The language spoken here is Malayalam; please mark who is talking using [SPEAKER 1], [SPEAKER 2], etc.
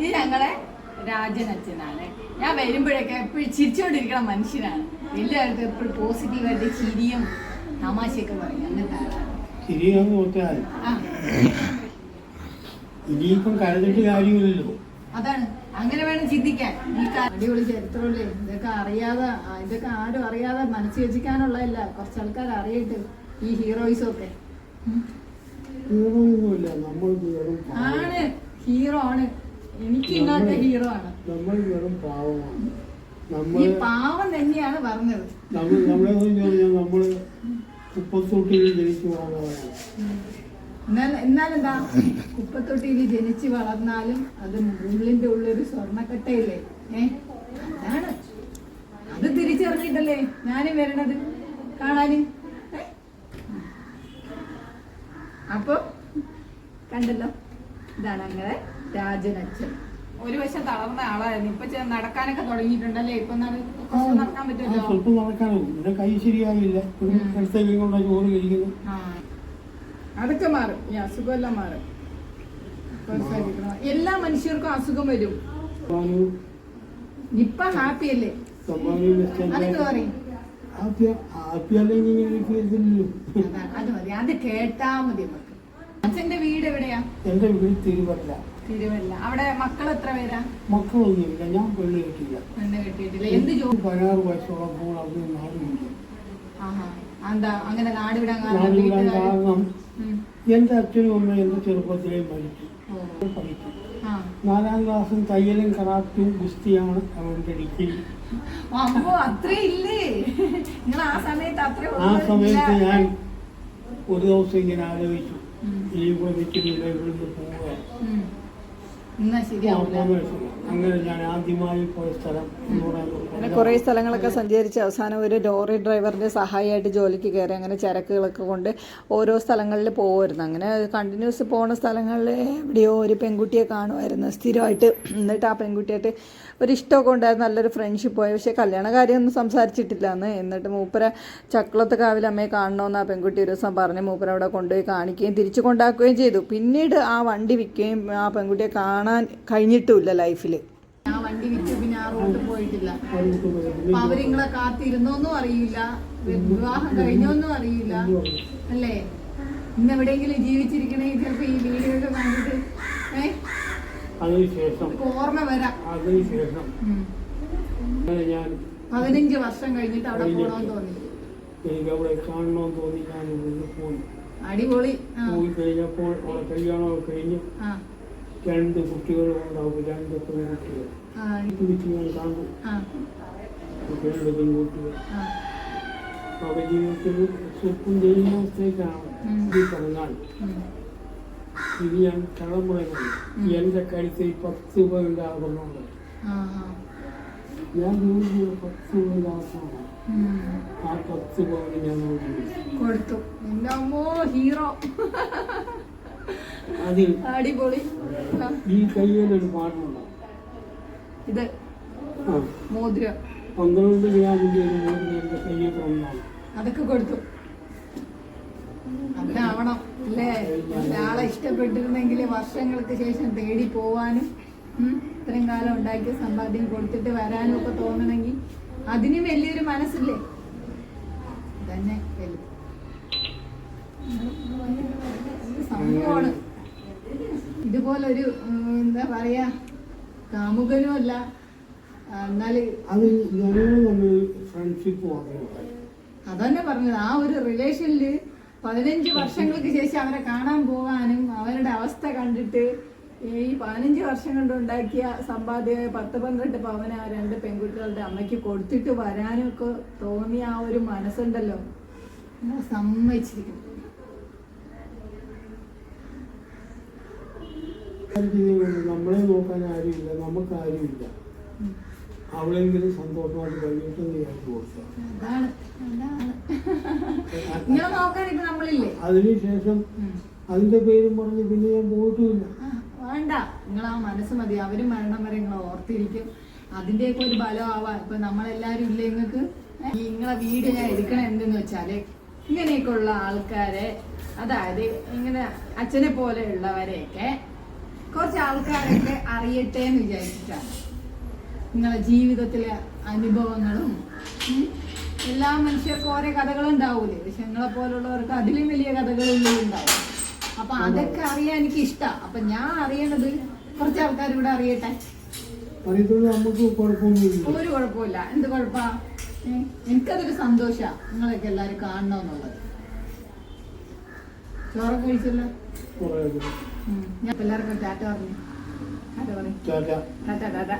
[SPEAKER 1] ഇത് ഞങ്ങളെ രാജൻ അച്ഛനാണ് ഞാൻ വരുമ്പോഴൊക്കെ എപ്പോഴും ചിരിച്ചുകൊണ്ടിരിക്കുന്ന മനുഷ്യനാണ്. എല്ലാവർക്കും എപ്പോഴും പോസിറ്റീവായിട്ട് ചിരിയും തമാശയൊക്കെ പറയും. അങ്ങനത്തെ ആളാണ്
[SPEAKER 2] ഇനിയിപ്പം കാര്യമില്ലല്ലോ.
[SPEAKER 1] അതാണ്. അങ്ങനെ വേണം ചിന്തിക്കാൻ. ഈ അടിപൊളി ചരിത്രമല്ലേ? ഇതൊക്കെ അറിയാതെ ഇതൊക്കെ ആരും അറിയാതെ മനസ്സിൽ വെച്ചിക്കാനുള്ളതല്ല കുറച്ച് ആൾക്കാർ അറിയട്ട് ഈ ഹീറോയിസും ഒക്കെ. ആണ്. ഹീറോ ആണ്. എനിക്ക് ഇന്നത്തെ ഹീറോ ആണ്.
[SPEAKER 2] നമ്മൾ വെറും പാവമാണ്.
[SPEAKER 1] ഈ
[SPEAKER 2] നമ്മൾ
[SPEAKER 1] പാവം തന്നെയാണ് പറഞ്ഞത്.
[SPEAKER 2] നമ്മൾ നമ്മളെ കുറിച്ച് പറഞ്ഞാൽ നമ്മൾ കുപ്പത്തൊട്ടിയിൽ ജനിച്ചു പോകുന്നവരാണ്
[SPEAKER 1] എന്നാൽ എന്നാലെന്താ? കുപ്പത്തൊട്ടിയിൽ ജനിച്ചു വളർന്നാലും അത് ഉള്ളിന്റെ ഉള്ളൊരു സ്വർണക്കട്ടയില്ലേ? ഏ? അതാണ്. അത് തിരിച്ചറിഞ്ഞിട്ടല്ലേ ഞാനും വരണത്? കാണാന്? അപ്പൊ കണ്ടല്ലോ. ഇതാണ് അങ്ങനെ. രാജനച്ഛൻ ഒരു വശം തളർന്ന ആളായിരുന്നു. ഇപ്പൊ നടക്കാനൊക്കെ തുടങ്ങിയിട്ടുണ്ടല്ലേ? ഇപ്പൊ നടക്കാൻ പറ്റുമല്ലോ?
[SPEAKER 2] സ്വല്പം നടക്കാനും? ഇവിടെ കൈ ശരിയാവില്ല. ഒരു
[SPEAKER 1] ഉം.
[SPEAKER 2] അടുത്തേക്കും കൊണ്ട് ചോറ് കഴിക്കുന്നു
[SPEAKER 1] ആ. അതൊക്കെ മാറും. ഈ അസുഖമെല്ലാം മാറും. എല്ലാ മനുഷ്യർക്കും അസുഖം വരും. ഇപ്പൊ ഹാപ്പി അല്ലേ?
[SPEAKER 2] സ്റ്റാൻഡ്
[SPEAKER 1] പറയും. അത് മതി. അത് കേട്ടാ മതി അച്ഛന്റെ വീട് എവിടെയാ?
[SPEAKER 2] എന്റെ വീട് തിരുവല്ല.
[SPEAKER 1] തിരുവല്ല. അവിടെ മക്കൾ എത്ര പേരാ?
[SPEAKER 2] മക്കളൊന്നുമില്ല. ഞാൻ പെണ്ണ് കിട്ടില്ല
[SPEAKER 1] പെണ്ണ് കെട്ടിയിട്ടില്ല. എന്ത് ജോലി
[SPEAKER 2] പതിനാറ് വയസ്സുള്ളപ്പോൾ അവിടെ നാട് വിട്ടു.
[SPEAKER 1] ആഹാ. എന്താ അങ്ങനെ നാട് വിടാൻ കാരണം
[SPEAKER 2] എന്റെ അച്ഛനും അമ്മയും എന്റെ ചെറുപ്പത്തിലേ മരിച്ചു. നാലാം ക്ലാസ്സും തയ്യലും കറാപ്റ്റും ഗുസ്തിയാണ് അവരുടെ ഡിഗ്രി
[SPEAKER 1] ആ സമയത്ത്
[SPEAKER 2] ഞാൻ ഒരു ദിവസം ഇങ്ങനെ ആലോചിച്ചു. ഇനി ഇവിടെ വെച്ചിട്ടില്ല ഇവിടുന്ന്
[SPEAKER 1] പോകാം
[SPEAKER 2] അങ്ങനെ ഞാൻ ആദ്യമായി പോയ സ്ഥലം
[SPEAKER 3] അങ്ങനെ കുറേ സ്ഥലങ്ങളൊക്കെ സഞ്ചരിച്ച് അവസാനം ഒരു ലോറി ഡ്രൈവറിന്റെ സഹായമായിട്ട് ജോലിക്ക് കയറി അങ്ങനെ ചരക്കുകളൊക്കെ കൊണ്ട് ഓരോ സ്ഥലങ്ങളിൽ പോകുമായിരുന്നു അങ്ങനെ കണ്ടിന്യൂസ് പോകുന്ന സ്ഥലങ്ങളിൽ എവിടെയോ ഒരു പെൺകുട്ടിയെ കാണുമായിരുന്നു. സ്ഥിരമായിട്ട് എന്നിട്ട് ആ പെൺകുട്ടിയായിട്ട് ഒരു ഇഷ്ടമൊക്കെ ഉണ്ടായിരുന്നു. നല്ലൊരു ഫ്രണ്ട്ഷിപ്പ് പോയി പക്ഷേ കല്യാണ കാര്യമൊന്നും സംസാരിച്ചിട്ടില്ല എന്ന് എന്നിട്ട് മൂപ്പര ചക്കളത്ത് കാവിൽ അമ്മയെ കാണണമെന്ന് ആ പെൺകുട്ടി ഒരു ദിവസം പറഞ്ഞ് മൂപ്പര അവിടെ കൊണ്ടുപോയി കാണിക്കുകയും തിരിച്ചു കൊണ്ടാക്കുകയും ചെയ്തു. പിന്നീട് ആ വണ്ടി വിൽക്കുകയും ആ പെൺകുട്ടിയെ കാണാൻ കഴിഞ്ഞിട്ടുമില്ല ലൈഫിൽ
[SPEAKER 1] ഞാൻ വണ്ടി വിറ്റ് പിന്നെ ആ റോഡ് പോയിട്ടില്ല. അപ്പൊ അവരിങ്ങളെ കാത്തിരുന്നോന്നും അറിയില്ല. വിവാഹം കഴിഞ്ഞോന്നും അറിയില്ല. അല്ലേ? ഇന്ന് എവിടെയെങ്കിലും ജീവിച്ചിരിക്കണേ ചിലപ്പോ ഈ വീഡിയോ ഒക്കെ കണ്ടിട്ട് ഏഹ്
[SPEAKER 2] അതിനുശേഷം
[SPEAKER 1] ഓർമ്മ വരാം.
[SPEAKER 2] അതിനുശേഷം ഞാൻ
[SPEAKER 1] പതിനഞ്ച് വർഷം കഴിഞ്ഞിട്ട് അവിടെ പോകണമെന്ന് തോന്നി.
[SPEAKER 2] എനിക്ക് അവിടെ കാണണമെന്ന് തോന്നി. ഞാൻ പോയി.
[SPEAKER 1] അടിപൊളി.
[SPEAKER 2] പോയി കഴിഞ്ഞപ്പോൾ അവിടെ കഴിഞ്ഞു കഴിഞ്ഞ്
[SPEAKER 1] ആ.
[SPEAKER 2] രണ്ട് കുട്ടികളും ഉണ്ടാവും രണ്ട് പെൺകുട്ടികൾ. കാണും. രണ്ട് പെൺകുട്ടികൾ. അവരുടെ ജീവിതത്തിൽ സ്വപ്നം
[SPEAKER 1] ഉം.
[SPEAKER 2] ഈ പറഞ്ഞാൽ. ഇത് ഞാൻ പറയുന്നത് എന്റെ കഴുത്തിൽ പത്ത് പേരുടെ ആഭരണമുണ്ട് ഞാൻ ചെയ്ത പത്ത് പേരുടെ ആഭരണമാണ് ആ പത്ത് പവന് ഞാൻ
[SPEAKER 1] കൊടുത്തു. ഹീറോ
[SPEAKER 2] അതിൽ
[SPEAKER 1] അടിപൊളി.
[SPEAKER 2] ഈ കയ്യിലൊരു പാട്ടുണ്ട്
[SPEAKER 1] ഇത് മോതിരം.
[SPEAKER 2] പന്ത്രണ്ട് ഗ്രാമിന്റെ ഒരു മോതിരം കയ്യിൽ ഒന്നാണ്
[SPEAKER 1] അതൊക്കെ കൊടുത്തു. അതിനാവണം അല്ലേ? ഒരാളെ ഇഷ്ടപ്പെട്ടിരുന്നെങ്കിൽ വർഷങ്ങൾക്ക് ശേഷം തേടി പോവാനും ഇത്രയും കാലം ഉണ്ടാക്കിയ സമ്പാദ്യം കൊടുത്തിട്ട് വരാനും ഒക്കെ തോന്നണമെങ്കിൽ അതിനും വലിയൊരു മനസ്സില്ലേ? തന്നെ വലുത് ഇത് സംഭവമാണ്. ഇതുപോലൊരു എന്താ പറയാ കാമുകനും അല്ല. ആ, എന്നാൽ
[SPEAKER 2] അത് ഞങ്ങൾ തമ്മിൽ ഫ്രണ്ട്ഷിപ്പ്
[SPEAKER 1] അതന്നെ പറഞ്ഞത്. ആ ഒരു റിലേഷനിൽ പതിനഞ്ച് വർഷങ്ങൾക്ക് ശേഷം അവരെ കാണാൻ പോകാനും അവരുടെ അവസ്ഥ കണ്ടിട്ട് ഈ പതിനഞ്ച് വർഷം കൊണ്ട് ഉണ്ടാക്കിയ സമ്പാദ്യ പത്ത് പന്ത്രണ്ട് പവന ആ രണ്ട് പെൺകുട്ടികളുടെ അമ്മയ്ക്ക് കൊടുത്തിട്ട് വരാനും ഒക്കെ തോന്നിയ ആ ഒരു മനസ്സുണ്ടല്ലോ. നമ്മളെ
[SPEAKER 2] നമ്മളെ നോക്കാൻ ആരുമില്ല നമുക്ക് ആരുമില്ല. അവളെങ്കിലും സന്തോഷമായിട്ട് കഴിഞ്ഞിട്ട് നീ ആക്കി കൊടുക്കുക അതിനുശേഷം. അതിന്റെ പേരും പറഞ്ഞ് പിന്നെ ഞാൻ പോയിട്ടുമില്ല
[SPEAKER 1] വേണ്ട. നിങ്ങൾ ആ മനസ്സ് മതി. അവരും മരണം വരെ നിങ്ങൾ ഓർത്തിരിക്കും. അതിന്റെയൊക്കെ ഒരു ബലമാവാം ഇപ്പൊ നമ്മളെല്ലാരും ഇല്ലേ നിങ്ങൾക്ക് ഈ നിങ്ങളെ വീഡിയോ ഞാൻ എടുക്കണം എന്തെന്ന് വെച്ചാൽ ഇങ്ങനെയൊക്കെയുള്ള ആൾക്കാരെ അതായത് ഇങ്ങനെ അച്ഛനെ പോലെയുള്ളവരെയൊക്കെ കുറച്ച് ആൾക്കാരൊക്കെ അറിയട്ടെ എന്ന് വിചാരിച്ചിട്ടാണ്. നിങ്ങളെ ജീവിതത്തിലെ അനുഭവങ്ങളും എല്ലാ മനുഷ്യർക്കും ഓരോ കഥകളുണ്ടാവൂലേ പക്ഷെ നിങ്ങളെ പോലുള്ളവർക്ക് അതിലും വലിയ കഥകളൊന്നും ഉണ്ടാവും. അപ്പൊ അതൊക്കെ അറിയാൻ എനിക്ക് ഇഷ്ടമാണ് അപ്പൊ ഞാൻ അറിയണത് കുറച്ച് ആൾക്കാർ ഇവിടെ അറിയട്ടെ? ഒരു കുഴപ്പമില്ല. എന്ത് കുഴപ്പ? എനിക്കതൊരു സന്തോഷ നിങ്ങളൊക്കെ എല്ലാരും കാണണമെന്നുള്ളത് ചോറൊക്കെ കഴിച്ചല്ലോ പിള്ളേർക്ക് ടാറ്റ പറഞ്ഞു. ടാറ്റ പറയും. ടാറ്റ ടാറ്റ.